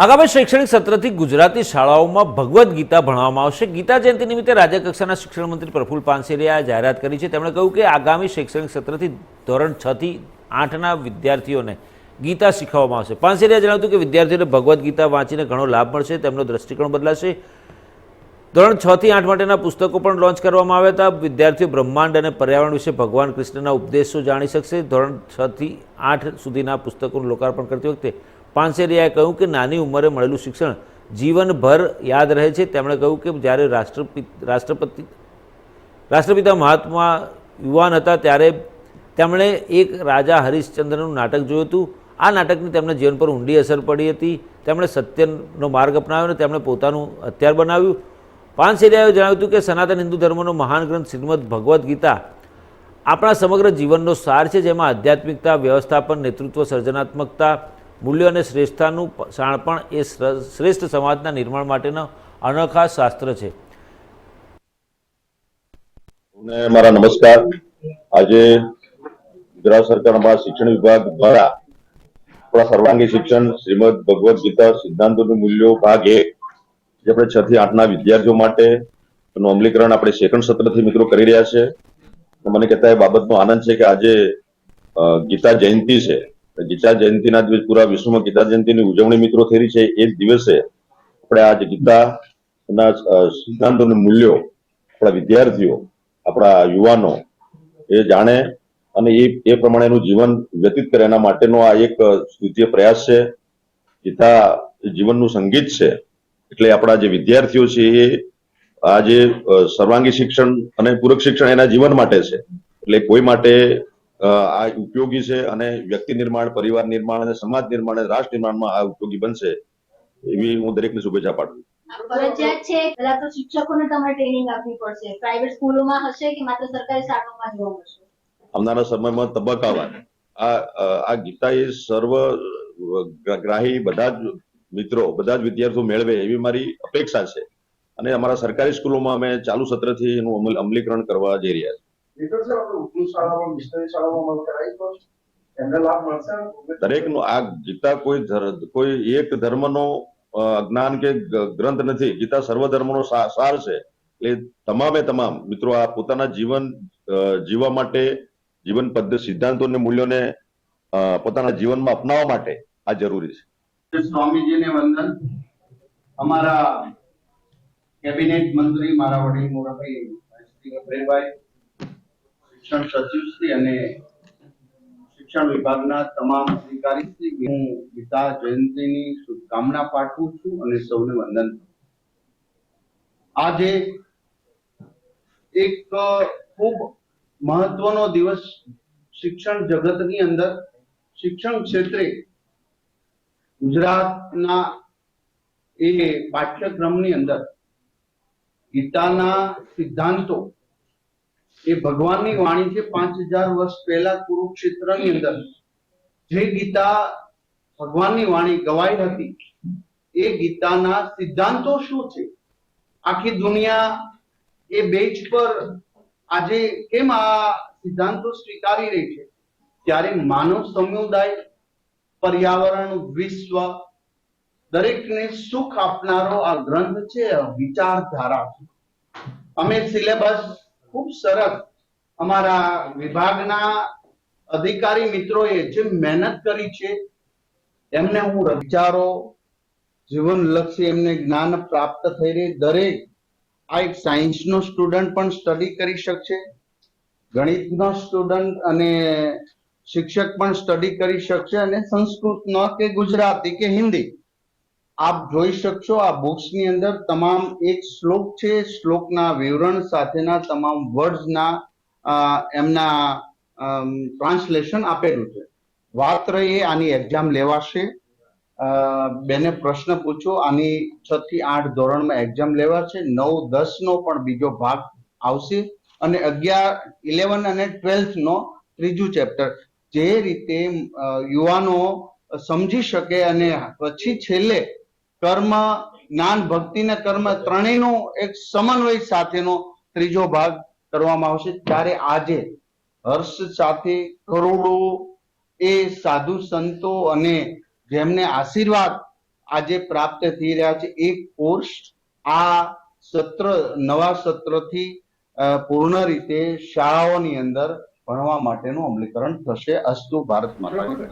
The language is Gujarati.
આગામી શૈક્ષણિક સત્રથી ગુજરાતી શાળાઓમાં ભગવદ્ ગીતા ભણવામાં આવશે. ગીતા જયંતિ નિમિત્તે રાજ્યકક્ષાના શિક્ષણ મંત્રી પ્રફુલ પાનસેરિયાએ જાહેરાત કરી છે. તેમણે કહ્યું કે આગામી શૈક્ષણિક સત્રથી ધોરણ છ થી આઠના વિદ્યાર્થીઓને ગીતા શીખવવામાં આવશે. પાનસેરિયાએ જણાવ્યું કે વિદ્યાર્થીઓને ભગવદ્ ગીતા વાંચીને ઘણો લાભ મળશે. તેમનો દ્રષ્ટિકોણ બદલાશે. ધોરણ છ થી આઠ માટેના પુસ્તકો પણ લોન્ચ કરવામાં આવ્યા હતા. વિદ્યાર્થીઓ બ્રહ્માંડ અને પર્યાવરણ વિશે ભગવાન કૃષ્ણના ઉપદેશો જાણી શકશે. ધોરણ છ થી આઠ સુધીના પુસ્તકોનું લોકાર્પણ કરતી વખતે પાનસેરિયાએ કહ્યું કે નાની ઉંમરે મળેલું શિક્ષણ જીવનભર યાદ રહે છે. તેમણે કહ્યું કે જ્યારે રાષ્ટ્રપિત, રાષ્ટ્રપતિ, રાષ્ટ્રપિતા મહાત્મા યુવાન હતા ત્યારે તેમણે એક રાજા હરિશ્ચંદ્રનું નાટક જોયું હતું. આ નાટકની તેમના જીવન પર ઊંડી અસર પડી હતી. તેમણે સત્યનો માર્ગ અપનાવ્યો અને તેમણે પોતાનું હથિયાર બનાવ્યું. પાનસેરિયાએ જણાવ્યું હતું કે સનાતન હિન્દુ ધર્મનો મહાન ગ્રંથ શ્રીમદ ભગવદ્ ગીતા આપણા સમગ્ર જીવનનો સાર છે, જેમાં આધ્યાત્મિકતા, વ્યવસ્થાપન, નેતૃત્વ, સર્જનાત્મકતા મૂલ્યો અને શ્રેષ્ઠતાનું શાણપણ એ શ્રેષ્ઠ સમાજના નિર્માણ માટેનો અનોખા શાસ્ત્ર છે. મારા નમસ્કાર. આજે ગુજરાત સરકારમાં શિક્ષણ વિભાગ દ્વારા આપણા સર્વાંગી શિક્ષણ શ્રીમદ ભગવદ્ ગીતા સિદ્ધાંતોનું મૂલ્યો ભાગ એક જે આપણે છ થી આઠના વિદ્યાર્થીઓ માટે એનું અમલીકરણ આપણે સેકન્ડ સત્રથી મિત્રો કરી રહ્યા છે. મને કહેતા એ બાબતનો આનંદ છે કે આજે ગીતા જયંતિ છે. ગીતા જયંતિના દિવસ પૂરા વિશ્વમાં ગીતા જયંતિની ઉજવણી મિત્રો થઈ રહી છે. એ જ દિવસે આપણે આજે ગીતાના સિદ્ધાંતો અને મૂલ્યો આપણા વિદ્યાર્થીઓ આપણા યુવાનો એ જાણે અને એ એ પ્રમાણે એનું જીવન વ્યતીત કરે. એના માટેનો આ એક અ, પ્રયાસ છે. ગીતા જીવનનું સંગીત છે. એટલે આપણા જે વિદ્યાર્થીઓ છે એ આ જે સર્વાંગી શિક્ષણ અને પૂરક શિક્ષણ એના જીવન માટે છે. એટલે કોઈ માટે આ ઉપયોગી છે અને વ્યક્તિ નિર્માણ પરિવાર નિર્માણ અને સમાજ નિર્માણ અને રાષ્ટ્ર નિર્માણમાં આ ઉપયોગી બનશે એવી હું દરેકને શુભેચ્છા પાઠવું છું. ફરજિયાત છે પેલા તો શિક્ષકોને તમારે ટ્રેનિંગ આપવી પડશે. પ્રાઇવેટ સ્કૂલોમાં હશે કે માત્ર સરકારી શાળાઓમાં જોવા મળશે? આવનારા સમયમાં તબક્કાવાર. આ આ ગીતા એ સર્વ ગ્રાહી બધા જ મિત્રો બધા જ વિદ્યાર્થીઓ મેળવે એવી મારી અપેક્ષા છે. અને અમારા સરકારી સ્કૂલોમાં અમે ચાલુ સત્રથી એનું અમલ અમલીકરણ કરવા જઈ રહ્યા છીએ. દરેકનો આ ગીતા કોઈ કોઈ એક ધર્મનો જ્ઞાન કે ગ્રંથ નથી. ગીતા સર્વ ધર્મનો સાર છે. એટલે તમામે તમામ મિત્રો આ પોતાના જીવન જીવવા માટે જીવન પદ્ધતિ સિદ્ધાંતો અને મૂલ્યોને પોતાના જીવનમાં અપનાવવા માટે આ જરૂરી છે. સ્વામીજીને વંદન. અમારા કેબિનેટ મંત્રી મારા વડીલ મોરાભાઈ શ્રી અભયભાઈ શિક્ષણ સચિવ શ્રી અને શિક્ષણ વિભાગના તમામ અધિકારી શ્રી, હું ગીતા જયંતિની શુભકામના પાઠવું છું અને સૌને વંદન આજે એક ખૂબ મહત્વનો દિવસ શિક્ષણ જગતની અંદર. શિક્ષણ ક્ષેત્રે ગુજરાતના એ પાઠ્યક્રમની અંદર ગીતાના સિદ્ધાંતો એ ભગવાનની વાણી છે, પાંચ હજાર વર્ષ પહેલા કુરુક્ષેત્રની અંદર. જે ગીતા ભગવાનની વાણી ગવાઈ હતી, એ ગીતાના સિદ્ધાંતો શું છે? આખી દુનિયા એ બેચ પર આજે કેમ આ સિદ્ધાંતો સ્વીકારી રહી છે? ત્યારે માનવ સમુદાય, પર્યાવરણ, વિશ્વ દરેકને સુખ આપનારો આ ગ્રંથ છે, વિચારધારા છે. અમે સિલેબસ ખૂબ સરસ અમારા વિભાગના અધિકારી મિત્રોએ જે મહેનત કરી છે, એમને હું વિચારો જીવનલક્ષી એમને જ્ઞાન પ્રાપ્ત થઈ રહી. દરેક આ એક સાયન્સનો સ્ટુડન્ટ પણ સ્ટડી કરી શકશે, ગણિતનો સ્ટુડન્ટ અને શિક્ષક પણ સ્ટડી કરી શકશે અને સંસ્કૃતનો કે ગુજરાતી કે હિન્દી. આપ જોઈ શકશો આ બુક્સની અંદર તમામ એક શ્લોક છે. શ્લોકના વિવરણ સાથેના તમામ વર્ડ્સના એમના ટ્રાન્સલેશન આપેલું છે. વાત રહી આની એક્ઝામ લેવાશે. બેને પ્રશ્ન પૂછો. આની છ થી આઠ ધોરણમાં એક્ઝામ લેવાશે. નવ દસ નો પણ બીજો ભાગ આવશે. અને અગિયાર ઇલેવન અને ટ્વેલ્થ નો ત્રીજું ચેપ્ટર જે રીતે યુવાનો સમજી શકે અને પછી છેલ્લે કર્મ, જ્ઞાન, ભક્તિ ને કર્મ ત્રણેયનો એક સમન્વય સાથેનો ત્રીજો ભાગ કરવામાં આવશે. ત્યારે આજે હર્ષ સાથે કરોડો એ સાધુ સંતો અને જેમને આશીર્વાદ આજે પ્રાપ્ત થઈ રહ્યા છે, એ કોર્સ આ સત્ર, નવા સત્રથી પૂર્ણ રીતે શાળાઓની અંદર ભણવા માટેનું અમલીકરણ થશે. અસ્તુ ભારત માતા